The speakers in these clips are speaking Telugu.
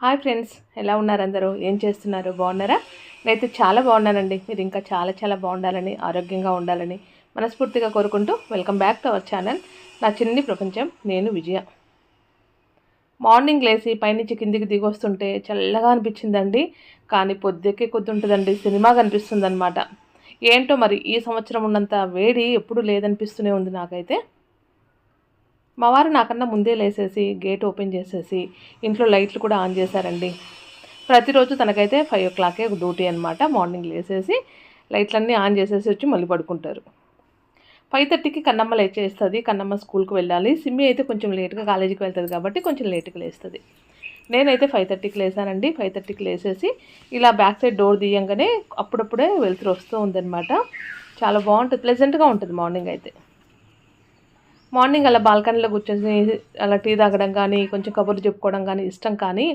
హాయ్ ఫ్రెండ్స్ ఎలా ఉన్నారు అందరూ? ఏం చేస్తున్నారు? బాగున్నారా? నేనైతే చాలా బాగున్నానండి. మీరు ఇంకా చాలా చాలా బాగుండాలని ఆరోగ్యంగా ఉండాలని మనస్ఫూర్తిగా కోరుకుంటూ welcome back to our channel. నా చిన్ని ప్రపంచం నేను విజయ. మార్నింగ్ లేచి పైనుంచి కిందికి దిగొస్తుంటే చల్లగా అనిపించిందండి. కానీ పొద్దుకే కొద్ది ఉంటుందండి సినిమా కనిపిస్తుంది అనమాట ఏంటో మరి ఈ సంవత్సరం ఉన్నంత వేడి ఎప్పుడు లేదనిపిస్తూనే ఉంది నాకైతే. మా వారు నాకన్నా ముందే లేసేసి గేట్ ఓపెన్ చేసేసి ఇంట్లో లైట్లు కూడా ఆన్ చేశారండి. ప్రతిరోజు తనకైతే ఫైవ్ ఓ క్లాకే డ్యూటీ అనమాట మార్నింగ్ లేసేసి లైట్లన్నీ ఆన్ చేసేసి వచ్చి మళ్ళీ పడుకుంటారు. ఫైవ్ థర్టీకి కన్నమ్మ లేచేస్తుంది. కన్నమ్మ స్కూల్కి వెళ్ళాలి. సిమ్మి అయితే కొంచెం లేట్గా కాలేజీకి వెళ్తుంది కాబట్టి కొంచెం లేట్గా లేస్తుంది. నేనైతే ఫైవ్ థర్టీకి లేసానండి. ఫైవ్ థర్టీకి లేసేసి ఇలా బ్యాక్ సైడ్ డోర్ తీయంగానే అప్పుడప్పుడే వెళ్తురు వస్తూ ఉందన్నమాట. చాలా బాగుంటుంది. ప్లెజెంట్గా ఉంటుంది మార్నింగ్ అయితే. మార్నింగ్ అలా బాల్కనీలో కూర్చొని అలా టీ తాగడం కానీ కొంచెం కబుర్లు చెప్పుకోవడం కానీ ఇష్టం. కానీ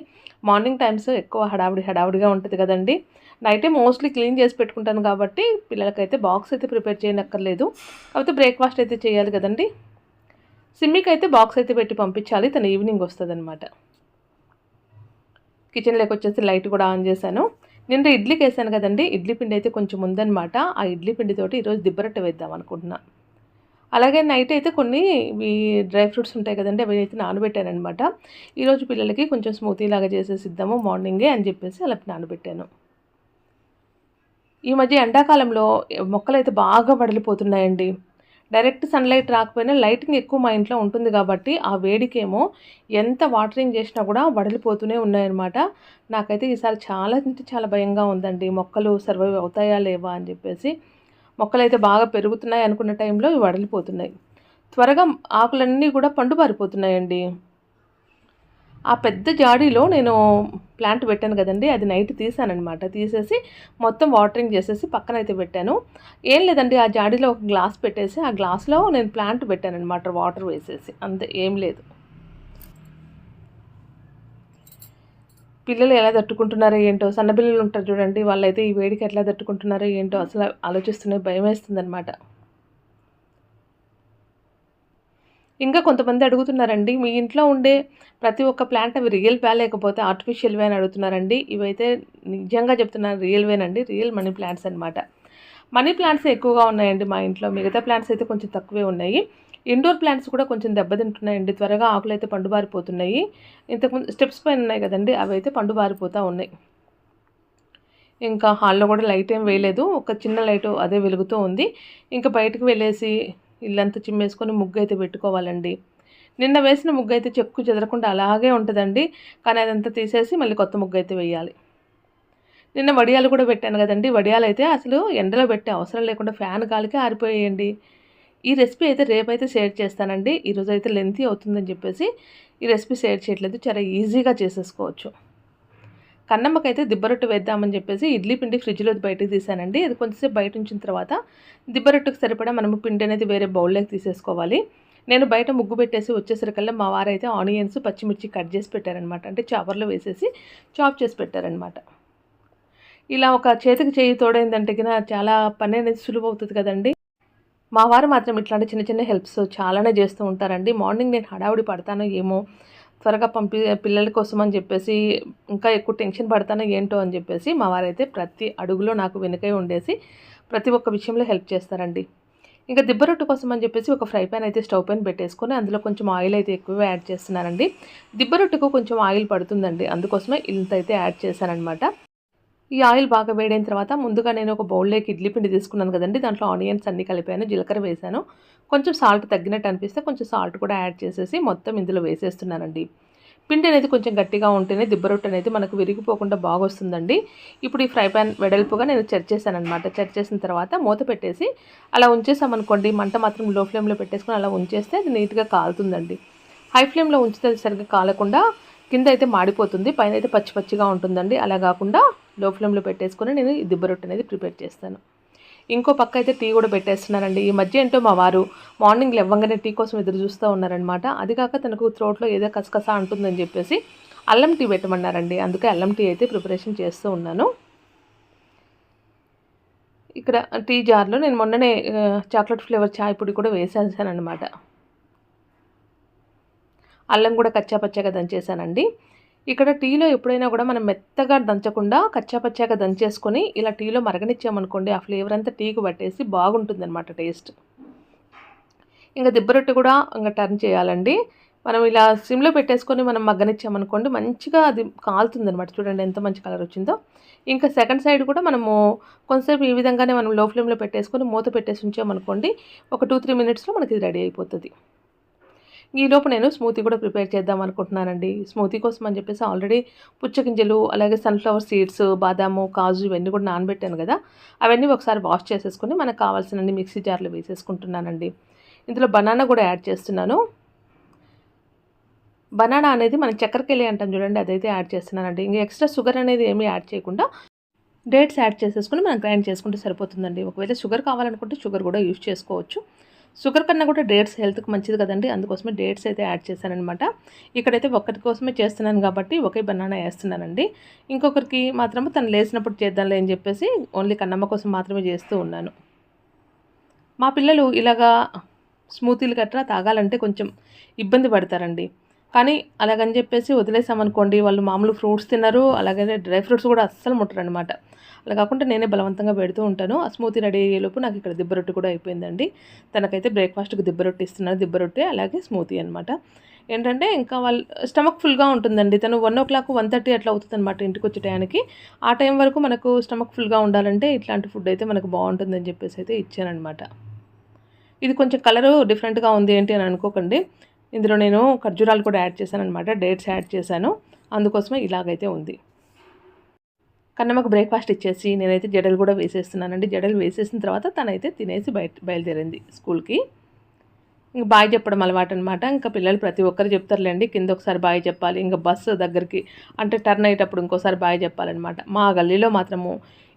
మార్నింగ్ టైమ్స్ ఎక్కువ హడావిడి హడావిడిగా ఉంటుంది కదండి. నైటే మోస్ట్లీ క్లీన్ చేసి పెట్టుకుంటాను కాబట్టి పిల్లలకైతే బాక్స్ అయితే ప్రిపేర్ చేయనక్కర్లేదు. కాకపోతే బ్రేక్ఫాస్ట్ అయితే చేయాలి కదండి. సిమ్మికి అయితే బాక్స్ అయితే పెట్టి పంపించాలి. తను ఈవినింగ్ వస్తుంది అనమాట కిచెన్లోకి వచ్చేసి లైట్ కూడా ఆన్ చేశాను. నిన్న ఇడ్లీకి వేసాను కదండి. ఇడ్లీ పిండి అయితే కొంచెం ఉందన్నమాట. ఆ ఇడ్లీ పిండితోటి ఈరోజు దిబ్బరొట్టె వేద్దాం అనుకుంటున్నాను అలాగే నైట్ అయితే కొన్ని ఈ డ్రై ఫ్రూట్స్ ఉంటాయి కదండి అవి అయితే నానబెట్టాను అనమాట ఈరోజు పిల్లలకి కొంచెం స్మూతీ లాగా చేసేసి ఇద్దాము మార్నింగే అని చెప్పేసి అలా నానబెట్టాను. ఈ మధ్య ఎండాకాలంలో మొక్కలు అయితే బాగా వడలిపోతున్నాయండి. డైరెక్ట్ సన్లైట్ రాకపోయినా లైటింగ్ ఎక్కువ మా ఇంట్లో ఉంటుంది కాబట్టి ఆ వేడికేమో ఎంత వాటరింగ్ చేసినా కూడా వడలిపోతూనే ఉన్నాయన్నమాట. నాకైతే ఈసారి చాలా అంటే చాలా భయంగా ఉందండి. మొక్కలు సర్వైవ్ అవుతాయా లేవా అని చెప్పేసి మొక్కలు అయితే బాగా పెరుగుతున్నాయి అనుకున్న టైంలో ఇవి వడలిపోతున్నాయి. త్వరగా ఆకులన్నీ కూడా పండుబారిపోతున్నాయండి. ఆ పెద్ద జాడీలో నేను ప్లాంట్ పెట్టాను కదండి అది నైట్ తీసానమాట తీసేసి మొత్తం వాటరింగ్ చేసేసి పక్కన అయితే పెట్టాను. ఏం లేదండి ఆ జాడీలో ఒక గ్లాస్ పెట్టేసి ఆ గ్లాస్లో నేను ప్లాంట్ పెట్టానమాట వాటర్ వేసేసి. అంతే ఏం లేదు. పిల్లలు ఎలా తట్టుకుంటున్నారో ఏంటో సన్నపిల్లలు ఉంటారు చూడండి వాళ్ళైతే ఈ వేడికి ఎట్లా తట్టుకుంటున్నారో ఏంటో అసలు ఆలోచిస్తూనే భయం వేస్తుందన్నమాట ఇంకా కొంతమంది అడుగుతున్నారండి మీ ఇంట్లో ఉండే ప్రతి ఒక్క ప్లాంట్ అవి రియల్ వే లేకపోతే ఆర్టిఫిషియల్ వే అని అడుగుతున్నారండి. ఇవైతే నిజంగా చెప్తున్నాను రియల్ వేనండి రియల్ మనీ ప్లాంట్స్ అనమాట మనీ ప్లాంట్స్ ఎక్కువగా ఉన్నాయండి మా ఇంట్లో మిగతా ప్లాంట్స్ అయితే కొంచెం తక్కువే ఉన్నాయి. ఇండోర్ ప్లాంట్స్ కూడా కొంచెం దెబ్బతింటున్నాయండి. త్వరగా ఆకులు అయితే పండుబారిపోతున్నాయి. ఇంతకుముందు స్టెప్స్ పైన ఉన్నాయి కదండి అవి అయితే పండుబారిపోతూ ఉన్నాయి. ఇంకా హాల్లో కూడా లైట్ ఏం వేయలేదు. ఒక చిన్న లైట్ అదే వెలుగుతూ ఉంది. ఇంకా బయటకు వెళ్ళేసి ఇల్లంతా చిమ్మేసుకొని ముగ్గు అయితే పెట్టుకోవాలండి. నిన్న వేసిన ముగ్గు అయితే చెక్కు చెదరకుండా అలాగే ఉంటుందండి. కానీ అదంతా తీసేసి మళ్ళీ కొత్త ముగ్గు అయితే వేయాలి. నిన్న వడియాలు కూడా పెట్టాను కదండి. వడియాలు అయితే అసలు ఎండలో పెట్టే అవసరం లేకుండా ఫ్యాన్ గాలికి ఆరిపోయేయండి. ఈ రెసిపీ అయితే రేపైతే షేర్ చేస్తానండి. ఈరోజు అయితే లెంతీ అవుతుందని చెప్పేసి ఈ రెసిపీ షేర్ చేయట్లేదు. చాలా ఈజీగా చేసేసుకోవచ్చు. కన్నమ్మకైతే దిబ్బరొట్టు వేద్దామని చెప్పేసి ఇడ్లీ పిండి ఫ్రిడ్జ్లో బయటకు తీసానండి. అది కొంచెంసేపు బయట ఉంచిన తర్వాత దిబ్బరొట్టుకు సరిపడా మనము పిండి అనేది వేరే బౌల్లోకి తీసేసుకోవాలి. నేను బయట ముగ్గు పెట్టేసి వచ్చేసరికల్లా మా వారైతే ఆనియన్స్ పచ్చిమిర్చి కట్ చేసి పెట్టారనమాట అంటే చాపర్లో వేసేసి చాప్ చేసి పెట్టారనమాట ఇలా ఒక చేతికి చేయి తోడైందంటే చాలా పని అనేది సులువు అవుతుంది కదండి. మా వారు మాత్రం ఇట్లాంటి చిన్న చిన్న హెల్ప్స్ చాలానే చేస్తూ ఉంటారండి. మార్నింగ్ నేను హడావుడి పడతానో ఏమో త్వరగా పంపి పిల్లల కోసం అని చెప్పేసి ఇంకా ఎక్కువ టెన్షన్ పడతానో ఏంటో అని చెప్పేసి మా వారైతే ప్రతి అడుగులో నాకు వెనుకై ఉండేసి ప్రతి ఒక్క విషయంలో హెల్ప్ చేస్తారండి. ఇంకా దిబ్బ రొట్టె కోసం అని చెప్పేసి ఒక ఫ్రై ప్యాన్ అయితే స్టవ్ పైన పెట్టేసుకొని అందులో కొంచెం ఆయిల్ అయితే ఎక్కువగా యాడ్ చేస్తున్నానండి. దిబ్బ రొట్టెకు కొంచెం ఆయిల్ పడుతుందండి. అందుకోసమే ఇంత అయితే యాడ్ చేశానమాట ఈ ఆయిల్ బాగా వేడైన తర్వాత ముందుగా నేను ఒక బౌల్లోకి ఇడ్లీ పిండి తీసుకున్నాను కదండి. దాంట్లో ఆనియన్స్ అన్నీ కలిపాను జీలకర్ర వేసాను. కొంచెం సాల్ట్ తగ్గినట్టు అనిపిస్తే కొంచెం సాల్ట్ కూడా యాడ్ చేసేసి మొత్తం ఇందులో వేసేస్తున్నానండి. పిండి అనేది కొంచెం గట్టిగా ఉంటేనే దిబ్బరొట్టు అనేది మనకు విరిగిపోకుండా బాగా వస్తుందండి ఇప్పుడు ఈ ఫ్రై ప్యాన్ వెడల్పుగా నేను చేశాను అనమాట చర్చేసిన తర్వాత మూత పెట్టేసి అలా ఉంచేసామనుకోండి మంట మాత్రం లో ఫ్లేమ్లో పెట్టేసుకొని అలా ఉంచేస్తే అది నీట్గా కాలుతుందండి. హై ఫ్లేమ్లో ఉంచితే సరిగ్గా కాలకుండా కింద అయితే మాడిపోతుంది పైన అయితే పచ్చి పచ్చిగా ఉంటుందండి. అలా కాకుండా లో ఫ్లేమ్లో పెట్టేసుకొని నేను ఈ దిబ్బరొట్టు అనేది ప్రిపేర్ చేస్తాను. ఇంకో పక్క అయితే టీ కూడా పెట్టేస్తున్నానండి ఈ మధ్య ఏంటో మా వారు మార్నింగ్ లెవ్వంగానే టీ కోసం ఎదురు చూస్తూ ఉన్నారనమాట అది కాక తనకు త్రోట్లో ఏదో కసకస అంటుందని చెప్పేసి అల్లం టీ పెట్టమన్నారండి. అందుకే అల్లం టీ అయితే ప్రిపరేషన్ చేస్తూ ఉన్నాను. ఇక్కడ టీ జార్లో నేను మొన్ననే చాక్లెట్ ఫ్లేవర్ చాయ్ పొడి కూడా వేసేసానమాట అల్లం కూడా కచ్చాపచ్చాగా దంచేసానండి ఇక్కడ టీలో ఎప్పుడైనా కూడా మనం మెత్తగా దంచకుండా కచ్చాపచ్చాగా దంచేసుకొని ఇలా టీలో మరగనిచ్చామనుకోండి ఆ ఫ్లేవర్ అంతా టీకి పట్టేసి బాగుంటుంది అనమాట టేస్ట్ ఇంకా దిబ్బరొట్టు కూడా ఇంకా టర్న్ చేయాలండి. మనం ఇలా సిమ్లో పెట్టేసుకొని మనం మగ్గనిచ్చామనుకోండి మంచిగా అది కాలుతుంది అనమాట చూడండి ఎంత మంచి కలర్ వచ్చిందో. ఇంకా సెకండ్ సైడ్ కూడా మనము కొంతసేపు ఈ విధంగానే మనం లో ఫ్లేమ్లో పెట్టేసుకొని మూత పెట్టేసి ఉంచామనుకోండి ఒక టూ త్రీ మినిట్స్లో మనకి ఇది రెడీ అయిపోతుంది. ఈలోపు నేను స్మూతీ కూడా ప్రిపేర్ చేద్దాం అనుకుంటున్నానండి. స్మూతీ కోసం అని చెప్పేసి ఆల్రెడీ పుచ్చగింజలు అలాగే సన్ఫ్లవర్ సీడ్స్ బాదాము కాజు ఇవన్నీ కూడా నానబెట్టాను కదా. అవన్నీ ఒకసారి వాష్ చేసేసుకుని మనకు కావాల్సినన్ని మిక్సీ జార్లో వేసేసుకుంటున్నానండి. ఇందులో బనానా కూడా యాడ్ చేస్తున్నాను. బనానా అనేది మనం చక్కెరకెళ్ళి అంటాం చూడండి అదైతే యాడ్ చేస్తున్నానండి. ఇంకా ఎక్స్ట్రా షుగర్ అనేది ఏమీ యాడ్ చేయకుండా డేట్స్ యాడ్ చేసేసుకుని మనం గ్రైండ్ చేసుకుంటే సరిపోతుందండి. ఒకవేళ షుగర్ కావాలనుకుంటే షుగర్ కూడా యూజ్ చేసుకోవచ్చు. షుగర్ కన్నా కూడా డేట్స్ హెల్త్కి మంచిది కదండి. అందుకోసమే డేట్స్ అయితే యాడ్ చేశానమాట ఇక్కడైతే ఒక్కరి కోసమే చేస్తున్నాను కాబట్టి ఒకే బనానా వేస్తున్నానండి. ఇంకొకరికి మాత్రము తను లేచినప్పుడు చేద్దాంలే అని చెప్పేసి ఓన్లీ కన్నమ్మ కోసం మాత్రమే చేస్తూ ఉన్నాను. మా పిల్లలు ఇలాగా స్మూతీలు గట్రా తాగాలంటే కొంచెం ఇబ్బంది పడతారండి. కానీ అలాగని చెప్పేసి వదిలేసామనుకోండి వాళ్ళు మామూలు ఫ్రూట్స్ తిన్నారు అలాగే డ్రై ఫ్రూట్స్ కూడా అస్సలు ముట్టరు అనమాట అలా కాకుండా నేనే బలవంతంగా పెడుతూ ఉంటాను. ఆ స్మూతీ రెడీ అయ్యేలోపు నాకు ఇక్కడ దిబ్బరొట్టి కూడా అయిపోయిందండి. తనకైతే బ్రేక్ఫాస్ట్కి దిబ్బరొట్టి ఇస్తున్నాను దిబ్బరొట్టి అలాగే స్మూతీ అనమాట ఏంటంటే ఇంకా వాళ్ళు స్టమక్ ఫుల్గా ఉంటుందండి. తను one o'clock one thirty అట్లా అవుతుంది అనమాట ఇంటికి వచ్చే టయానికి ఆ టైం వరకు మనకు స్టమక్ ఫుల్గా ఉండాలంటే ఇట్లాంటి ఫుడ్ అయితే మనకు బాగుంటుందని చెప్పేసి అయితే ఇచ్చానమాట ఇది కొంచెం కలరు డిఫరెంట్గా ఉంది ఏంటి అని అనుకోకండి. ఇందులో నేను ఖర్జూరాలు కూడా యాడ్ చేశాను అనమాట డేట్స్ యాడ్ చేశాను. అందుకోసమే ఇలాగైతే ఉంది. కన్నమ్మకు బ్రేక్ఫాస్ట్ ఇచ్చేసి నేనైతే జడలు కూడా వేసేస్తున్నానండి. జడలు వేసేసిన తర్వాత తనైతే తినేసి బయట బయలుదేరింది స్కూల్కి. ఇంక బాయ్ చెప్పడం అలవాటు అనమాట ఇంకా పిల్లలు ప్రతి ఒక్కరు చెప్తారులేండి కింద ఒకసారి బాయ్ చెప్పాలి ఇంకా బస్సు దగ్గరికి అంటే టర్న్ అయ్యేటప్పుడు ఇంకోసారి బాయ్ చెప్పాలన్నమాట. మా గల్లీలో మాత్రము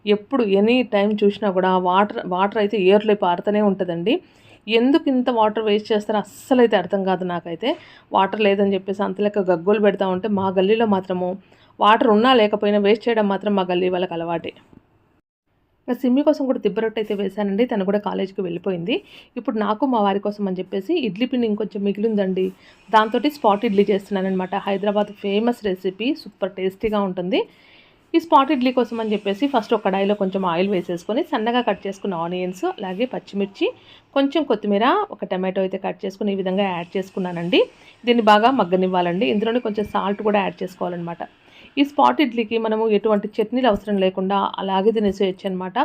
ఎప్పుడు ఎనీ టైం చూసినా కూడా వాటర్ వాటర్ అయితే ఇయర్లో పారుతూనే ఉంటుందండి. ఎందుకు ఇంత వాటర్ వేస్ట్ చేస్తారో అస్సలు అయితే అర్థం కాదు నాకైతే. వాటర్ లేదని చెప్పేసి అంత లెక్క గగ్గోలు పెడతా ఉంటే మా గల్లీలో మాత్రము వాటర్ ఉన్నా లేకపోయినా వేస్ట్ చేయడం మాత్రం మా గల్లీ వాళ్ళకి అలవాటే. ఇంకా సిమ్మి కోసం కూడా దిబ్బరొట్టు అయితే వేశానండి. తను కూడా కాలేజీకి వెళ్ళిపోయింది. ఇప్పుడు నాకు మా వారి కోసం అని చెప్పేసి ఇడ్లీ పిండి ఇంకొంచెం మిగిలిందండి. దాంతో స్పాట్ ఇడ్లీ చేస్తున్నాను అనమాట హైదరాబాద్ ఫేమస్ రెసిపీ సూపర్ టేస్టీగా ఉంటుంది. ఈ స్పాట్ ఇడ్లీ కోసం అని చెప్పేసి ఫస్ట్ ఒక కడాయిలో కొంచెం ఆయిల్ వేసేసుకొని సన్నగా కట్ చేసుకున్న ఆనియన్స్ అలాగే పచ్చిమిర్చి కొంచెం కొత్తిమీర ఒక టమాటో అయితే కట్ చేసుకుని ఈ విధంగా యాడ్ చేసుకున్నానండి. దీన్ని బాగా మగ్గనివ్వాలండి. ఇందులోనే కొంచెం సాల్ట్ కూడా యాడ్ చేసుకోవాలన్నమాట. ఈ స్పాట్ ఇడ్లీకి మనము ఎటువంటి చట్నీలు అవసరం లేకుండా అలాగే తినేసేయచ్చు అనమాట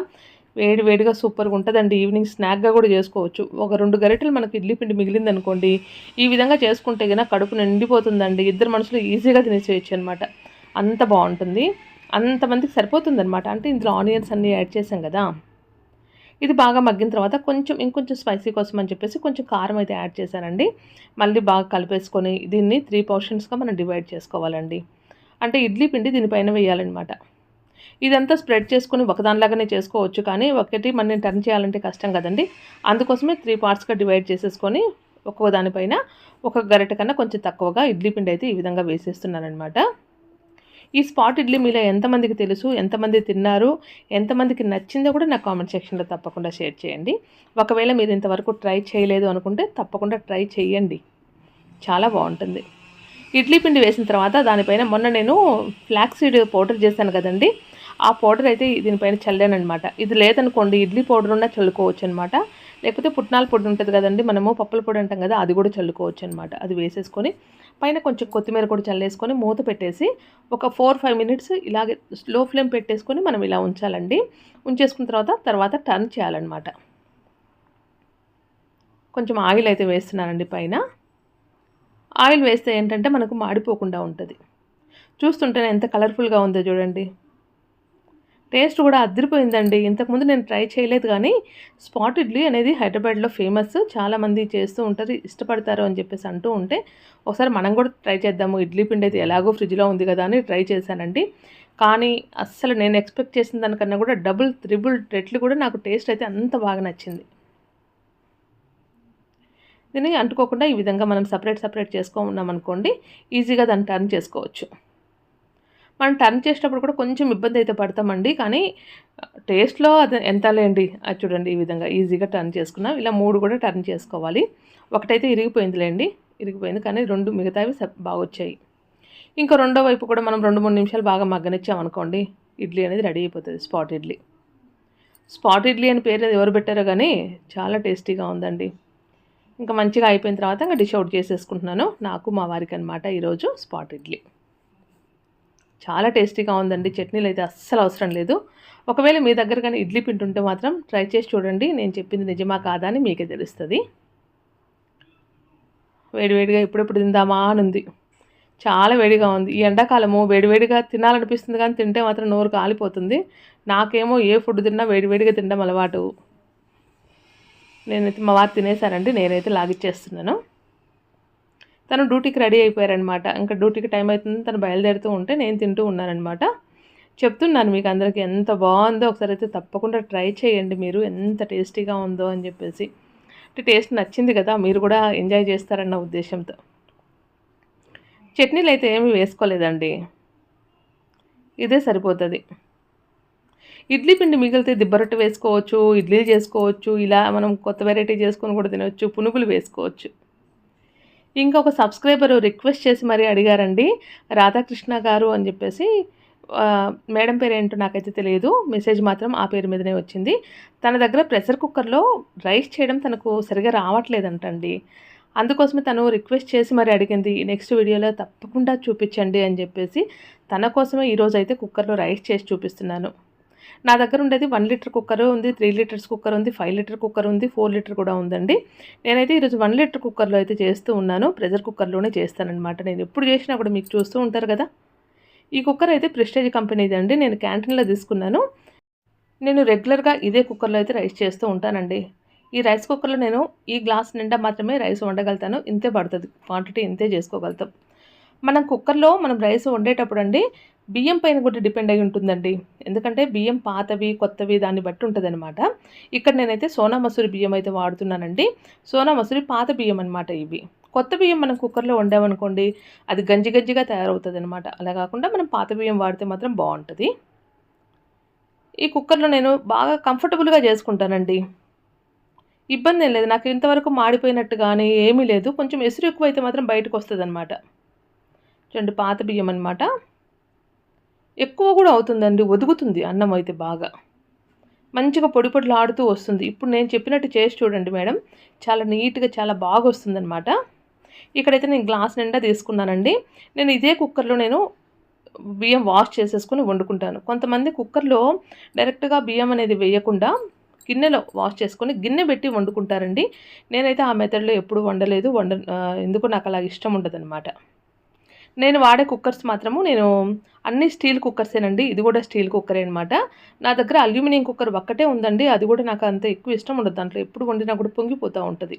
వేడి వేడిగా సూపర్గా ఉంటుందండి. ఈవినింగ్ స్నాక్గా కూడా చేసుకోవచ్చు. ఒక రెండు గరిటెలు మనకి ఇడ్లీ పిండి మిగిలింది అనుకోండి ఈ విధంగా చేసుకుంటే కనుక కడుపు నిండిపోతుందండి. ఇద్దరు మనుషులు ఈజీగా తినేసేయచ్చు అనమాట అంత బాగుంటుంది. అంతమందికి సరిపోతుంది అనమాట అంటే ఇందులో ఆనియన్స్ అన్నీ యాడ్ చేసాం కదా. ఇది బాగా మగ్గిన తర్వాత కొంచెం ఇంకొంచెం స్పైసీ కోసం అని చెప్పేసి కొంచెం కారం అయితే యాడ్ చేశానండి. మళ్ళీ బాగా కలిపేసుకొని దీన్ని త్రీ పోర్షన్స్గా మనం డివైడ్ చేసుకోవాలండి. అంటే ఇడ్లీ పిండి దీనిపైన వేయాలన్నమాట. ఇదంతా స్ప్రెడ్ చేసుకుని ఒకదానిలాగానే చేసుకోవచ్చు కానీ ఒకటి మనం టర్న్ చేయాలంటే కష్టం కదండి. అందుకోసమే త్రీ పార్ట్స్గా డివైడ్ చేసేసుకొని ఒక్కొక్క దానిపైన ఒక గరిట కన్నా కొంచెం తక్కువగా ఇడ్లీ పిండి అయితే ఈ విధంగా వేసేస్తున్నాను అనమాట ఈ స్పాట్ ఇడ్లీ మీలో ఎంతమందికి తెలుసు ఎంతమంది తిన్నారు ఎంతమందికి నచ్చిందో కూడా నా కామెంట్ సెక్షన్లో తప్పకుండా షేర్ చేయండి. ఒకవేళ మీరు ఇంతవరకు ట్రై చేయలేదు అనుకుంటే తప్పకుండా ట్రై చేయండి. చాలా బాగుంటుంది. ఇడ్లీ పిండి వేసిన తర్వాత దానిపైన మొన్న నేను ఫ్లాక్స్ సీడ్ పౌడర్ చేశాను కదండి ఆ పౌడర్ అయితే దీనిపైన చల్లానమాట ఇది లేదనుకోండి ఇడ్లీ పౌడర్ ఉన్నా చల్లుకోవచ్చు అనమాట లేకపోతే పుట్నాల పొడి ఉంటుంది కదండి మనము పప్పుల పొడి అంటాం కదా అది కూడా చల్లుకోవచ్చు అనమాట అది వేసేసుకొని పైన కొంచెం కొత్తిమీర కూడా చల్లేసుకొని మూత పెట్టేసి ఒక ఫోర్ ఫైవ్ మినిట్స్ ఇలాగే స్లో ఫ్లేమ్ పెట్టేసుకొని మనం ఇలా ఉంచాలండి. ఉంచేసుకున్న తర్వాత తర్వాత టర్న్ చేయాలన్నమాట. కొంచెం ఆయిల్ అయితే వేస్తున్నానండి పైన. ఆయిల్ వేస్తే ఏంటంటే మనకు మాడిపోకుండా ఉంటుంది. చూస్తుంటేనే ఎంత కలర్ఫుల్గా ఉందో చూడండి. టేస్ట్ కూడా అదిరిపోయిందండి. ఇంతకుముందు నేను ట్రై చేయలేదు కానీ స్పాట్ ఇడ్లీ అనేది హైదరాబాద్లో ఫేమస్. చాలామంది చేస్తూ ఉంటారు ఇష్టపడతారు అని చెప్పేసి అంటూ ఉంటే ఒకసారి మనం కూడా ట్రై చేద్దాము. ఇడ్లీ పిండి అయితే ఎలాగో ఫ్రిడ్జ్లో ఉంది కదా అని ట్రై చేశానండి. కానీ అస్సలు నేను ఎక్స్పెక్ట్ చేసిన దానికన్నా కూడా డబుల్ త్రిబుల్ రెట్లు కూడా నాకు టేస్ట్ అయితే అంత బాగా నచ్చింది. దీన్ని అంటుకోకుండా ఈ విధంగా మనం సపరేట్ సపరేట్ చేసుకున్నాం అనుకోండి ఈజీగా దాన్ని టర్న్ చేసుకోవచ్చు. మనం టర్న్ చేసేటప్పుడు కూడా కొంచెం ఇబ్బంది అయితే పడతామండి. కానీ టేస్ట్లో అది ఎంత లేండి అది చూడండి ఈ విధంగా ఈజీగా టర్న్ చేసుకున్నాం. ఇలా మూడు కూడా టర్న్ చేసుకోవాలి. ఒకటైతే ఇరిగిపోయిందిలేండి. ఇరిగిపోయింది. కానీ రెండు మిగతావి బాగా వచ్చాయి ఇంకా రెండో వైపు కూడా మనం రెండు మూడు నిమిషాలు బాగా మగ్గనిచ్చామనుకోండి ఇడ్లీ అనేది రెడీ అయిపోతుంది. స్పాట్ ఇడ్లీ. స్పాట్ ఇడ్లీ అని పేరు ఎవరు పెట్టారో కానీ చాలా టేస్టీగా ఉందండి. ఇంకా మంచిగా అయిపోయిన తర్వాత ఇంకా డిష్ అవుట్ చేసేసుకుంటున్నాను. నాకు మా వారికి అనమాట ఈరోజు స్పాట్ ఇడ్లీ. చాలా టేస్టీగా ఉందండి. చట్నీలు అయితే అస్సలు అవసరం లేదు. ఒకవేళ మీ దగ్గర కానీ ఇడ్లీ పిండి ఉంటే మాత్రం ట్రై చేసి చూడండి. నేను చెప్పింది నిజమా కాదా అని మీకే తెలుస్తుంది. వేడివేడిగా ఇప్పుడెప్పుడు తిందామా అని ఉంది. చాలా వేడిగా ఉంది. ఈ ఎండాకాలము వేడివేడిగా తినాలనిపిస్తుంది కానీ తింటే మాత్రం నోరు కాలిపోతుంది. నాకేమో ఏ ఫుడ్ తిన్నా వేడివేడిగా తినడం అలవాటు. నేనైతే మా వారు తినేసారండి నేనైతే లాగిచ్చేస్తున్నాను. తను డ్యూటీకి రెడీ అయిపోయారనమాట. ఇంకా డ్యూటీకి టైం అవుతుంది తను బయలుదేరుతూ ఉంటే నేను తింటూ ఉన్నానమాట చెప్తున్నాను మీకు అందరికీ ఎంత బాగుందో ఒకసారి అయితే తప్పకుండా ట్రై చేయండి మీరు. ఎంత టేస్టీగా ఉందో అని చెప్పేసి. అంటే టేస్ట్ నచ్చింది కదా మీరు కూడా ఎంజాయ్ చేస్తారన్న ఉద్దేశంతో. చట్నీలు అయితే ఏమీ వేసుకోలేదండి. ఇదే సరిపోతుంది. ఇడ్లీ పిండి మిగిలితే దిబ్బరొట్టు వేసుకోవచ్చు ఇడ్లీలు చేసుకోవచ్చు ఇలా మనం కొత్త వెరైటీ చేసుకొని కూడా తినవచ్చు పునుగులు వేసుకోవచ్చు. ఇంకొక సబ్స్క్రైబరు సబ్స్క్రైబర్ రిక్వెస్ట్ చేసి మరీ అడిగారండి రాధాకృష్ణ గారు అని చెప్పేసి మేడం పేరు ఏంటో నాకైతే తెలియదు మెసేజ్ మాత్రం ఆ పేరు మీదనే వచ్చింది. తన దగ్గర ప్రెషర్ కుక్కర్లో రైస్ చేయడం తనకు సరిగా రావట్లేదంటండి. అందుకోసమే తను రిక్వెస్ట్ చేసి మరి అడిగింది నెక్స్ట్ వీడియోలో తప్పకుండా చూపించండి అని చెప్పేసి తన కోసమే ఈరోజు అయితే కుక్కర్లో రైస్ చేసి చూపిస్తున్నాను. నా దగ్గర ఉండేది వన్ లీటర్ కుక్కర్ ఉంది త్రీ లీటర్స్ కుక్కర్ ఉంది ఫైవ్ లీటర్ కుక్కర్ ఉంది ఫోర్ లీటర్ కూడా ఉందండి. నేనైతే ఈరోజు వన్ లీటర్ కుక్కర్లో అయితే చేస్తూ ఉన్నాను. ప్రెషర్ కుక్కర్లోనే చేస్తానన్నమాట. నేను ఎప్పుడు చేసినా కూడా మీకు చూస్తూ ఉంటారు కదా. ఈ కుక్కర్ అయితే ప్రెస్టేజ్ కంపెనీది అండి. నేను క్యాంటీన్లో తీసుకున్నాను. నేను రెగ్యులర్గా ఇదే కుక్కర్లో అయితే రైస్ చేస్తూ ఉంటానండి. ఈ రైస్ కుక్కర్లో నేను ఈ గ్లాస్ నిండా మాత్రమే రైస్ వండగలుగుతాను. ఇంతే పడుతుంది. క్వాంటిటీ ఇంతే చేసుకోగలుగుతాం. మనం కుక్కర్లో మనం రైస్ వండేటప్పుడు అండి బియ్యం పైన కూడా డిపెండ్ అయి ఉంటుందండి. ఎందుకంటే బియ్యం పాతవి కొత్తవి దాన్ని బట్టి ఉంటుందన్నమాట. ఇక్కడ నేనైతే సోనా మసూరి బియ్యం అయితే వాడుతున్నానండి. సోనా మసూరి పాత బియ్యం అనమాట ఇవి. కొత్త బియ్యం మనం కుక్కర్లో వండామనుకోండి అది గంజి గంజిగా తయారవుతుంది అనమాట అలా కాకుండా మనం పాత బియ్యం వాడితే మాత్రం బాగుంటుంది. ఈ కుక్కర్లో నేను బాగా కంఫర్టబుల్గా చేసుకుంటానండి. ఇబ్బంది ఏం లేదు. నాకు ఇంతవరకు మాడిపోయినట్టు కానీ ఏమీ లేదు. కొంచెం ఎసురు ఎక్కువ అయితే మాత్రం బయటకు వస్తుంది అనమాట చూడండి పాత బియ్యం అనమాట ఎక్కువ కూడా అవుతుందండి ఒదుగుతుంది అన్నం అయితే బాగా. మంచిగా పొడి పొడిలు ఆడుతూ వస్తుంది. ఇప్పుడు నేను చెప్పినట్టు చేసి చూడండి మేడం. చాలా నీట్గా చాలా బాగా వస్తుందన్నమాట. ఇక్కడైతే నేను గ్లాస్ నిండా తీసుకున్నానండి. నేను ఇదే కుక్కర్లో నేను బియ్యం వాష్ చేసేసుకుని వండుకుంటాను. కొంతమంది కుక్కర్లో డైరెక్ట్గా బియ్యం అనేది వేయకుండా గిన్నెలో వాష్ చేసుకొని గిన్నె పెట్టి వండుకుంటారండి. నేనైతే ఆ మెథడ్లో ఎప్పుడు వండలేదు వండ ఎందుకు నాకు అలా ఇష్టం ఉండదన్నమాట. నేను వాడే కుక్కర్స్ మాత్రము నేను అన్ని స్టీల్ కుక్కర్సేనండి. ఇది కూడా స్టీల్ కుక్కరే అనమాట నా దగ్గర అల్యూమినియం కుక్కర్ ఒక్కటే ఉందండి. అది కూడా నాకు అంత ఎక్కువ ఇష్టం ఉండదు. దాంట్లో ఎప్పుడు వండినా కూడా పొంగిపోతూ ఉంటుంది.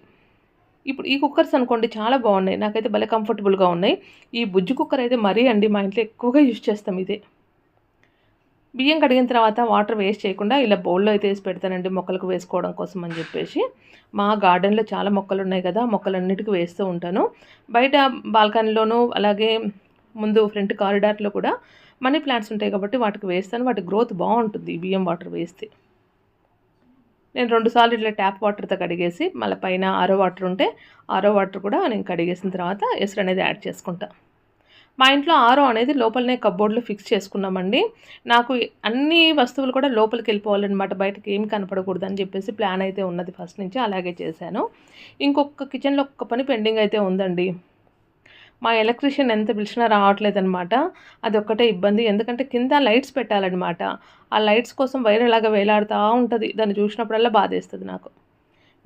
ఇప్పుడు ఈ కుక్కర్స్ అనుకోండి చాలా బాగున్నాయి. నాకైతే భలే కంఫర్టబుల్గా ఉన్నాయి. ఈ బుజ్జి కుక్కర్ అయితే మరీ అండి మా ఇంట్లో ఎక్కువగా యూజ్ చేస్తాం ఇదే. బియ్యం కడిగిన తర్వాత వాటర్ వేస్ట్ చేయకుండా ఇలా బౌల్లో అయితే వేసి పెడతానండి మొక్కలకు వేసుకోవడం కోసం అని చెప్పేసి. మా గార్డెన్లో చాలా మొక్కలు ఉన్నాయి కదా మొక్కలన్నిటికీ వేస్తూ ఉంటాను. బయట బాల్కనీలోనూ అలాగే ముందు ఫ్రంట్ కారిడార్లో కూడా మనీ ప్లాంట్స్ ఉంటాయి కాబట్టి వాటికి వేస్తాను. వాటి గ్రోత్ బాగుంటుంది బియ్యం వాటర్ వేస్తే. నేను రెండుసార్లు ఇట్లా ట్యాప్ వాటర్తో కడిగేసి మళ్ళీ పైన ఆరో వాటర్ ఉంటే ఆరో వాటర్ కూడా నేను కడిగేసిన తర్వాత ఎసురు అనేది యాడ్ చేసుకుంటాను మా ఇంట్లో ఆరో అనేది లోపలనే కబ్బోర్డ్లో ఫిక్స్ చేసుకున్నామండి. నాకు అన్ని వస్తువులు కూడా లోపలికి వెళ్ళిపోవాలన్నమాట. బయటకి ఏం కనపడకూడదు అని చెప్పేసి ప్లాన్ అయితే ఉన్నది ఫస్ట్ నుంచి అలాగే చేశాను. ఇంకొక కిచెన్లో ఒక్క పని పెండింగ్ అయితే ఉందండి. మా ఎలక్ట్రీషియన్ ఎంత పిలిచినా రావట్లేదనమాట అది ఒక్కటే ఇబ్బంది. ఎందుకంటే కింద లైట్స్ పెట్టాలన్నమాట. ఆ లైట్స్ కోసం వైర్ ఎలాగ వేలాడుతూ ఉంటుంది. దాన్ని చూసినప్పుడల్లా బాధేస్తుంది నాకు.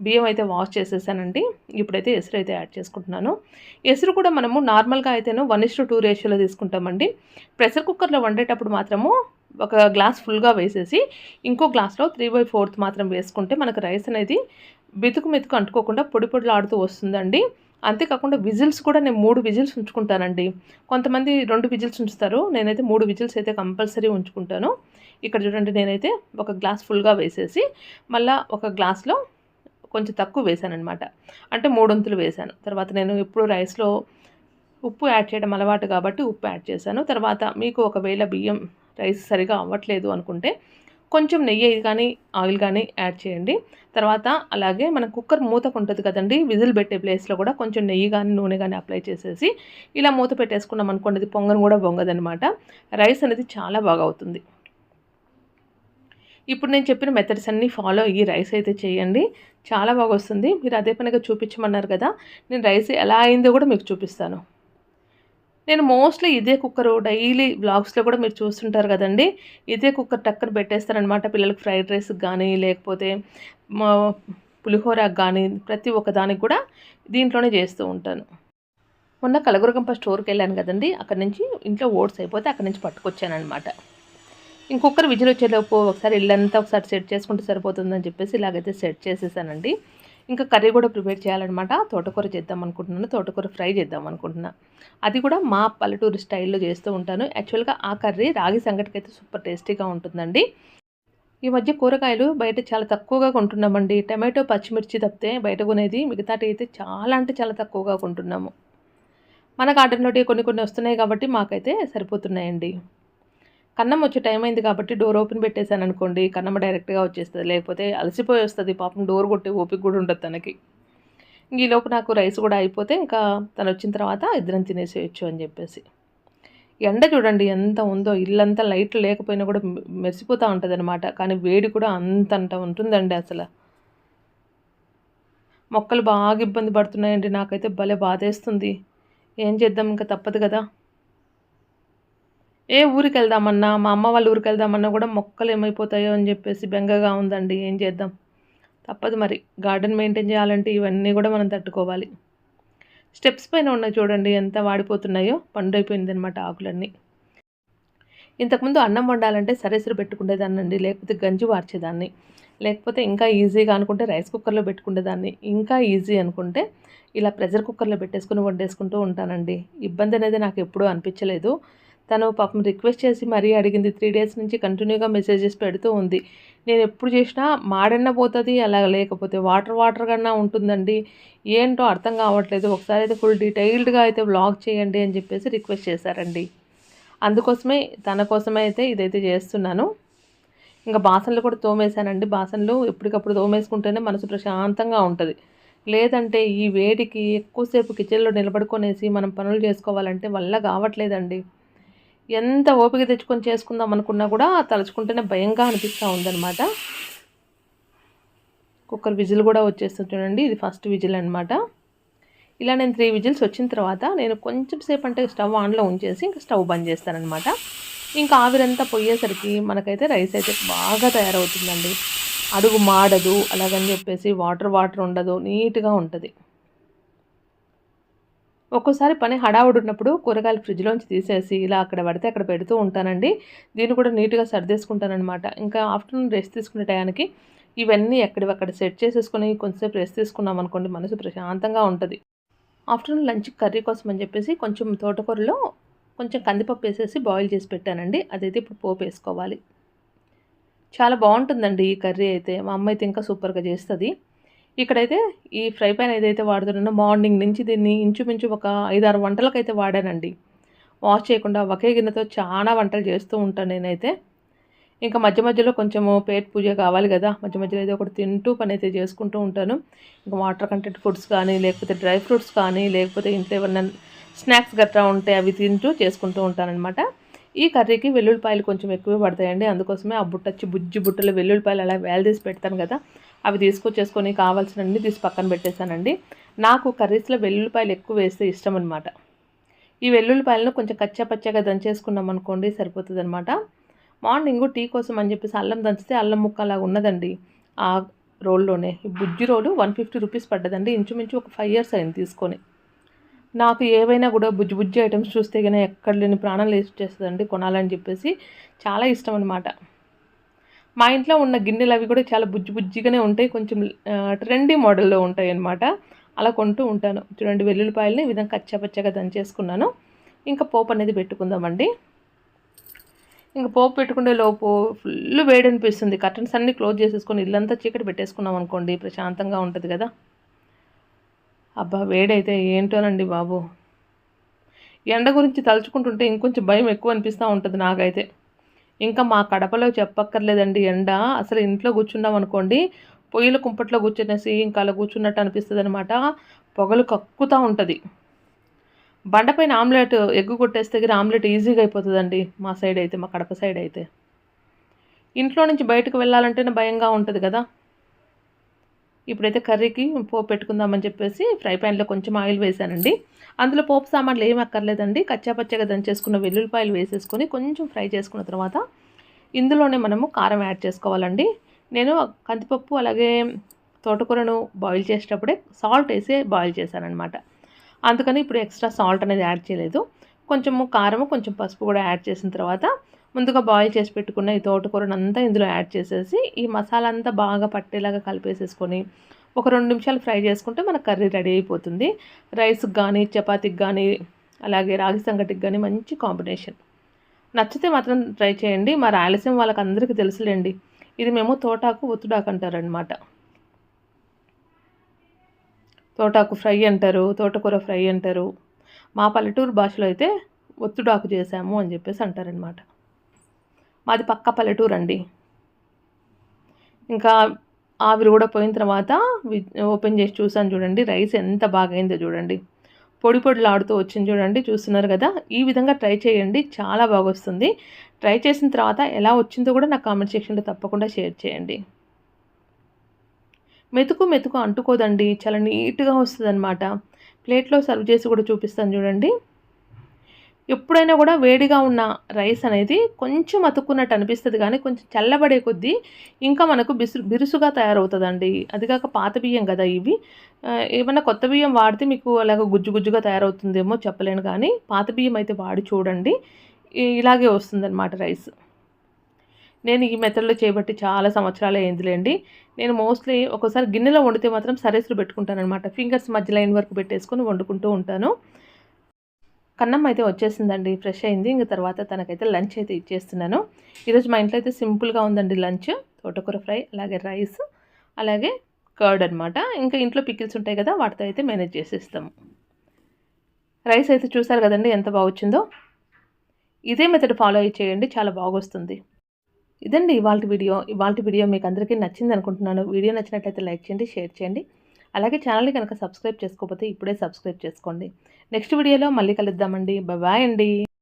బియ్యం అయితే వాష్ చేసేసానండి. ఇప్పుడైతే ఎసురు అయితే యాడ్ చేసుకుంటున్నాను. ఎసురు కూడా మనము నార్మల్గా అయితేనో వన్ ఇస్ టూ రేషియోలో తీసుకుంటామండి. ప్రెషర్ కుక్కర్లో వండేటప్పుడు మాత్రము ఒక గ్లాస్ ఫుల్గా వేసేసి ఇంకో గ్లాస్లో త్రీ బై ఫోర్త్ మాత్రం వేసుకుంటే మనకు రైస్ అనేది మెతుకు మెతుకు అంటుకోకుండా పొడి పొడిలాడుతూ వస్తుందండి. అంతేకాకుండా విజిల్స్ కూడా నేను మూడు విజిల్స్ ఉంచుకుంటానండి. కొంతమంది రెండు విజిల్స్ ఉంచుతారు. నేనైతే మూడు విజిల్స్ అయితే కంపల్సరీ ఉంచుకుంటాను. ఇక్కడ చూడండి నేనైతే ఒక గ్లాస్ ఫుల్గా వేసేసి మళ్ళీ ఒక గ్లాస్లో కొంచెం తక్కువ వేసాను అనమాట అంటే మూడొంతులు వేసాను తర్వాత నేను ఎప్పుడు రైస్లో ఉప్పు యాడ్ చేయడం అలవాటు కాబట్టి ఉప్పు యాడ్ చేశాను. తర్వాత మీకు ఒకవేళ బియ్యం రైస్ సరిగా అవ్వట్లేదు అనుకుంటే కొంచెం నెయ్యి కానీ ఆయిల్ కానీ యాడ్ చేయండి. తర్వాత అలాగే మన కుక్కర్ మూతకు ఉంటుంది కదండి విజిల్ పెట్టే ప్లేస్లో కూడా కొంచెం నెయ్యి కానీ నూనె కానీ అప్లై చేసేసి ఇలా మూత పెట్టేసుకున్నాం అనుకోండి అది పొంగను కూడా పొంగదనమాట రైస్ అనేది చాలా బాగా అవుతుంది. ఇప్పుడు నేను చెప్పిన మెథడ్స్ అన్నీ ఫాలో అయ్యి రైస్ అయితే చేయండి. చాలా బాగా వస్తుంది మీరు అదే పనిగా చూపించమన్నారు కదా. నేను రైస్ ఎలా అయిందో కూడా మీకు చూపిస్తాను. నేను మోస్ట్లీ ఇదే కుక్కర్ డైలీ బ్లాగ్స్లో కూడా మీరు చూస్తుంటారు కదండి. ఇదే కుక్కర్ టక్కన పెట్టేస్తారనమాట పిల్లలకు ఫ్రైడ్ రైస్ కానీ లేకపోతే పులిహోరకు కానీ ప్రతి ఒక్క దానికి కూడా దీంట్లోనే చేస్తూ ఉంటాను. మొన్న కలగురగంప స్టోర్కి వెళ్ళాను కదండి. అక్కడ నుంచి ఇంట్లో ఓట్స్ అయిపోతే అక్కడ నుంచి పట్టుకొచ్చాను అనమాట ఇంకొకరు విజిల్ వచ్చేలోపు ఒకసారి ఇల్లంతా ఒకసారి సెట్ చేసుకుంటే సరిపోతుందని చెప్పేసి ఇలాగైతే సెట్ చేసేసానండి. ఇంకా కర్రీ కూడా ప్రిపేర్ చేయాలన్నమాట. తోటకూర చేద్దాం అనుకుంటున్నాను. తోటకూర ఫ్రై చేద్దాం అనుకుంటున్నా. అది కూడా మా పల్లెటూరు స్టైల్లో చేస్తూ ఉంటాను. యాక్చువల్గా ఆ కర్రీ రాగి సంగటికి అయితే సూపర్ టేస్టీగా ఉంటుందండి. ఈ మధ్య కూరగాయలు బయట చాలా తక్కువగా కొంటున్నామండి. టమాటో పచ్చిమిర్చి తప్పితే బయట కొనేది మిగతాటి అయితే చాలా అంటే చాలా తక్కువగా కొంటున్నాము. మన గార్డెన్లోటి కొన్ని కొన్ని వస్తున్నాయి కాబట్టి మాకైతే సరిపోతున్నాయండి. కన్నం వచ్చే టైం అయింది కాబట్టి డోర్ ఓపెన్ పెట్టేశాను అనుకోండి కన్నమ్మ డైరెక్ట్గా వచ్చేస్తుంది. లేకపోతే అలసిపోయి వస్తుంది. పాపం డోర్ కొట్టే ఓపిక కూడా ఉంటుంది తనకి. ఈలోపు నాకు రైస్ కూడా అయిపోతే ఇంకా తను వచ్చిన తర్వాత ఇద్దరం తినేసేయచ్చు అని చెప్పేసి. ఎండ చూడండి ఎంత ఉందో. ఇల్లంతా లైట్లు లేకపోయినా కూడా మెరిసిపోతూ ఉంటుంది అనమాట కానీ వేడి కూడా అంతంత ఉంటుందండి అసలు. మొక్కలు బాగా ఇబ్బంది పడుతున్నాయండి. నాకైతే భలే బాధేస్తుంది. ఏం చేద్దాం ఇంకా తప్పదు కదా. ఏ ఊరికి వెళ్దామన్నా మా అమ్మ వాళ్ళ ఊరికి వెళ్దామన్నా కూడా మొక్కలు ఏమైపోతాయో అని చెప్పేసి బెంగగా ఉందండి. ఏం చేద్దాం? తప్పదు మరి. గార్డెన్ మెయింటైన్ చేయాలంటే ఇవన్నీ కూడా మనం తట్టుకోవాలి. స్టెప్స్ పైన ఉన్నాయి చూడండి ఎంత వాడిపోతున్నాయో. పండు అయిపోయింది అనమాట ఆకులన్నీ. ఇంతకుముందు అన్నం వండాలంటే సరేసరి పెట్టుకునేదాన్నండి లేకపోతే గంజి వార్చేదాన్ని. లేకపోతే ఇంకా ఈజీగా అనుకుంటే రైస్ కుక్కర్లో పెట్టుకునేదాన్ని ఇంకా ఈజీ అనుకుంటే ఇలా ప్రెషర్ కుక్కర్లో పెట్టేసుకుని వండేసుకుంటూ ఉంటానండి. ఇబ్బంది అనేది నాకు ఎప్పుడూ అనిపించలేదు. తను పాపం రిక్వెస్ట్ చేసి మరీ అడిగింది. త్రీ డేస్ నుంచి కంటిన్యూగా మెసేజెస్ పెడుతూ ఉంది. నేను ఎప్పుడు చేసినా మాడన్న పోతుంది అలా లేకపోతే వాటర్ వాటర్ కన్నా ఉంటుందండి. ఏంటో అర్థం కావట్లేదు. ఒకసారి అయితే ఫుల్ డీటెయిల్డ్గా అయితే వ్లాగ్ చేయండి అని చెప్పేసి రిక్వెస్ట్ చేశారండి. అందుకోసమే తన కోసమే అయితే ఇదైతే చేస్తున్నాను. ఇంకా బాసనలు కూడా తోమేశానండి. బాసనలు ఎప్పటికప్పుడు తోమేసుకుంటేనే మనసు ప్రశాంతంగా ఉంటుంది. లేదంటే ఈ వేడికి ఎక్కువసేపు కిచెన్లో నిలబడుకొనేసి మనం పనులు చేసుకోవాలంటే వల్ల కావట్లేదండి. ఎంత ఓపిక తెచ్చుకొని చేసుకుందాం అనుకున్నా కూడా తలుచుకుంటేనే భయంగా అనిపిస్తూ ఉందన్నమాట. కుక్కర్ విజిల్ కూడా వచ్చేస్తుంది చూడండి ఇది ఫస్ట్ విజిల్ అనమాట ఇలా నేను త్రీ విజిల్స్ వచ్చిన తర్వాత నేను కొంచెం సేపు అంటే స్టవ్ ఆన్లో ఉంచేసి ఇంకా స్టవ్ బంద్ చేస్తానమాట ఇంకా ఆవిరంతా పోయేసరికి మనకైతే రైస్ అయితే బాగా తయారవుతుందండి. అడుగు మాడదు అలాగని చెప్పేసి వాటర్ వాటర్ ఉండదు నీట్గా ఉంటుంది. ఒక్కోసారి పని హడావుడు ఉన్నప్పుడు కూరగాయలు ఫ్రిడ్జ్లోంచి తీసేసి ఇలా అక్కడ పడితే అక్కడ పెడుతూ ఉంటానండి. దీన్ని కూడా నీట్గా సర్దేసుకుంటానమాట ఇంకా ఆఫ్టర్నూన్ రెస్ట్ తీసుకునే టయానికి ఇవన్నీ ఎక్కడివక్కడ సెట్ చేసేసుకొని కొంచెంసేపు రెస్ట్ తీసుకున్నాం అనుకోండి మనసు ప్రశాంతంగా ఉంటుంది. ఆఫ్టర్నూన్ లంచ్ కర్రీ కోసం అని చెప్పేసి కొంచెం తోటకూరలో కొంచెం కందిపప్పు వేసేసి బాయిల్ చేసి పెట్టానండి. అదైతే ఇప్పుడు పోపు వేసుకోవాలి. చాలా బాగుంటుందండి ఈ కర్రీ అయితే. మా అమ్మ అయితే ఇంకా సూపర్గా చేస్తుంది. ఇక్కడైతే ఈ ఫ్రై ప్యాన్ ఏదైతే వాడుతున్నానో మార్నింగ్ నుంచి దీన్ని ఇంచుమించు ఒక ఐదారు వంటలకైతే వాడానండి. వాష్ చేయకుండా ఒకే గిన్నెతో చాలా వంటలు చేస్తూ ఉంటాను నేనైతే. ఇంకా మధ్య మధ్యలో కొంచెము పేట్ పూజ కావాలి కదా మధ్య మధ్యలో ఏదో ఒకటి తింటూ పని అయితే చేసుకుంటూ ఉంటాను. ఇంకా వాటర్ కంటెంట్ ఫుడ్స్ కానీ లేకపోతే డ్రై ఫ్రూట్స్ కానీ లేకపోతే ఇంట్లో ఏమన్నా స్నాక్స్ గట్రా ఉంటే అవి తింటూ చేసుకుంటూ ఉంటానన్నమాట. ఈ కర్రీకి వెల్లుల్లిపాయలు కొంచెం ఎక్కువ పడతాయండి. అందుకోసమే ఆ బుట్టచ్చి బుజ్జి బుట్టలో వెల్లుల్లిపాయలు అలా వేలదీసి పెడతాను కదా అవి తీసుకొచ్చేసుకొని కావాల్సినవి తీసి పక్కన పెట్టేశానండి. నాకు కర్రీస్లో వెల్లుల్లిపాయలు ఎక్కువ వేస్తే ఇష్టం అనమాట ఈ వెల్లుల్లిపాయలను కొంచెం కచ్చపచ్చగా దంచేసుకున్నాం అనుకోండి సరిపోతుంది అనమాట మార్నింగ్ టీ కోసం అని చెప్పేసి అల్లం దంచితే అల్లం ముక్క ఉన్నదండి. ఆ రోల్లోనే. బుజ్జి రోలు వన్ ఫిఫ్టీ రూపీస్ పడ్డదండి. ఇంచుమించు ఒక ఫైవ్ ఇయర్స్ అయింది తీసుకొని. నాకు ఏవైనా కూడా బుజ్జి బుజ్జి ఐటమ్స్ చూస్తే కానీ ఎక్కడ లేని ప్రాణాలు వేసి చేస్తుందండి కొనాలని చెప్పేసి చాలా ఇష్టం అనమాట మా ఇంట్లో ఉన్న గిన్నెలు అవి కూడా చాలా బుజ్జి బుజ్జిగానే ఉంటాయి. కొంచెం ట్రెండీ మోడల్లో ఉంటాయి అన్నమాట అలా కొంటూ ఉంటాను. చూడండి వెల్లుల్లిపాయలని ఈ విధంగా కచ్చపచ్చగా దంచేసుకున్నాను. ఇంకా పోపు అనేది పెట్టుకుందామండి. ఇంకా పోపు పెట్టుకునే లోపు ఫుల్ వేడి అనిపిస్తుంది కర్టన్స్ అన్నీ క్లోజ్ చేసేసుకొని ఇల్లంతా చీకటి పెట్టేసుకున్నాం అనుకోండి ప్రశాంతంగా ఉంటుంది కదా. అబ్బా వేడైతే ఏంటోనండి బాబు. ఎండ గురించి తలుచుకుంటుంటే ఇంకొంచెం భయం ఎక్కువ అనిపిస్తూ ఉంటుంది నాకైతే. ఇంకా మా కడపలో చెప్పక్కర్లేదండి ఎండ. అసలు ఇంట్లో కూర్చున్నాం అనుకోండి పొయ్యిల కుంపట్లో కూర్చునేసి ఇంకా అలా కూర్చున్నట్టు అనిపిస్తుంది అనమాట పొగలు కక్కుతూ ఉంటుంది. బండపైన ఆమ్లెట్ ఎగ్గు కొట్టేస్తే దగ్గర ఆమ్లెట్ ఈజీగా అయిపోతుందండి మా సైడ్ అయితే మా కడప సైడ్ అయితే. ఇంట్లో నుంచి బయటకు వెళ్ళాలంటేనే భయంగా ఉంటుంది కదా. ఇప్పుడైతే కర్రీకి పోపు పెట్టుకుందామని చెప్పేసి ఫ్రై ప్యాన్లో కొంచెం ఆయిల్ వేసానండి. అందులో పోపు సామాన్లు ఏమి అక్కర్లేదండి. కచ్చాపచ్చగా దంచేసుకున్న వెల్లుల్లిపాయలు వేసేసుకొని కొంచెం ఫ్రై చేసుకున్న తర్వాత ఇందులోనే మనము కారం యాడ్ చేసుకోవాలండి. నేను కందిపప్పు అలాగే తోటకూరను బాయిల్ చేసేటప్పుడే సాల్ట్ వేసి బాయిల్ చేశానమాట అందుకని ఇప్పుడు ఎక్స్ట్రా సాల్ట్ అనేది యాడ్ చేయలేదు. కొంచెము కారము కొంచెం పసుపు కూడా యాడ్ చేసిన తర్వాత ముందుగా బాయిల్ చేసి పెట్టుకున్న ఈ తోటకూరను అంతా ఇందులో యాడ్ చేసేసి ఈ మసాలా అంతా బాగా పట్టేలాగా కలిపేసేసుకొని ఒక రెండు నిమిషాలు ఫ్రై చేసుకుంటే మన కర్రీ రెడీ అయిపోతుంది. రైస్కి కానీ చపాతీకి కానీ అలాగే రాగి సంగటికి కానీ మంచి కాంబినేషన్. నచ్చితే మాత్రం ట్రై చేయండి. మా రాయలసీమ వాళ్ళకి అందరికీ తెలుసులేండి. ఇది మేము తోటాకు ఒత్తుడాకు అంటారనమాట తోటాకు ఫ్రై అంటారు తోటకూర ఫ్రై అంటారు. మా పల్లెటూరు భాషలో అయితే ఒత్తుడాకు చేసాము అని చెప్పేసి అంటారనమాట మాది పక్క పల్లెటూరు అండి ఇంకా ఆవిరి కూడా పోయిన తర్వాత ఓపెన్ చేసి చూసాను చూడండి రైస్ ఎంత బాగైందో చూడండి. పొడి పొడిలాడుతూ వచ్చింది చూడండి చూస్తున్నారు కదా? ఈ విధంగా ట్రై చేయండి చాలా బాగా వస్తుంది ట్రై చేసిన తర్వాత ఎలా వచ్చిందో కూడా నాకు కామెంట్ సెక్షన్లో తప్పకుండా షేర్ చేయండి. మెతుకు మెతుకు అంటుకోదండి చాలా నీట్గా వస్తుంది అనమాట ప్లేట్లో సర్వ్ చేసి కూడా చూపిస్తాను చూడండి. ఎప్పుడైనా కూడా వేడిగా ఉన్న రైస్ అనేది కొంచెం అతుక్కున్నట్టు అనిపిస్తుంది కానీ కొంచెం చల్లబడే కొద్దీ ఇంకా మనకు బిసు బిరుసుగా తయారవుతుందండి. అది కాక పాత బియ్యం కదా ఇవి. ఏమైనా కొత్త బియ్యం వాడితే మీకు అలాగ గుజ్జు గుజ్జుగా తయారవుతుందేమో చెప్పలేను కానీ పాత బియ్యం అయితే వాడి చూడండి. ఇలాగే వస్తుందన్నమాట రైస్. నేను ఈ మెథడ్లో చేయబట్టి చాలా సంవత్సరాలు అయిందిలేండి. నేను మోస్ట్లీ ఒకసారి గిన్నెలో వండితే మాత్రం సరేసులు పెట్టుకుంటాను అనమాట ఫింగర్స్ మధ్య లైన్ వరకు పెట్టేసుకొని వండుకుంటూ ఉంటాను. కన్నమ్మ అయితే వచ్చేసిందండి ఫ్రెష్ అయింది. ఇంక తర్వాత తనకైతే లంచ్ అయితే ఇచ్చేస్తున్నాను. ఈరోజు మా ఇంట్లో అయితే సింపుల్గా ఉందండి లంచ్. తోటకూర ఫ్రై అలాగే రైస్ అలాగే కర్డ్ అనమాట ఇంకా ఇంట్లో పికిల్స్ ఉంటాయి కదా వాటితో అయితే మేనేజ్ చేసేస్తాము. రైస్ అయితే చూసారు కదండి ఎంత బాగుచ్చిందో ఇదే మెథడ్ ఫాలో అయ్యి చేయండి చాలా బాగొస్తుంది. ఇదండి ఇవాళ వీడియో. ఇవాళ వీడియో మీకు అందరికీ నచ్చింది అనుకుంటున్నాను. వీడియో నచ్చినట్లయితే లైక్ చేయండి షేర్ చేయండి. అలాగే ఛానల్ని కనుక సబ్స్క్రైబ్ చేసుకోకపోతే ఇప్పుడే సబ్స్క్రైబ్ చేసుకోండి. నెక్స్ట్ వీడియోలో మళ్ళీ కలుద్దామండి. బాయ్ అండి.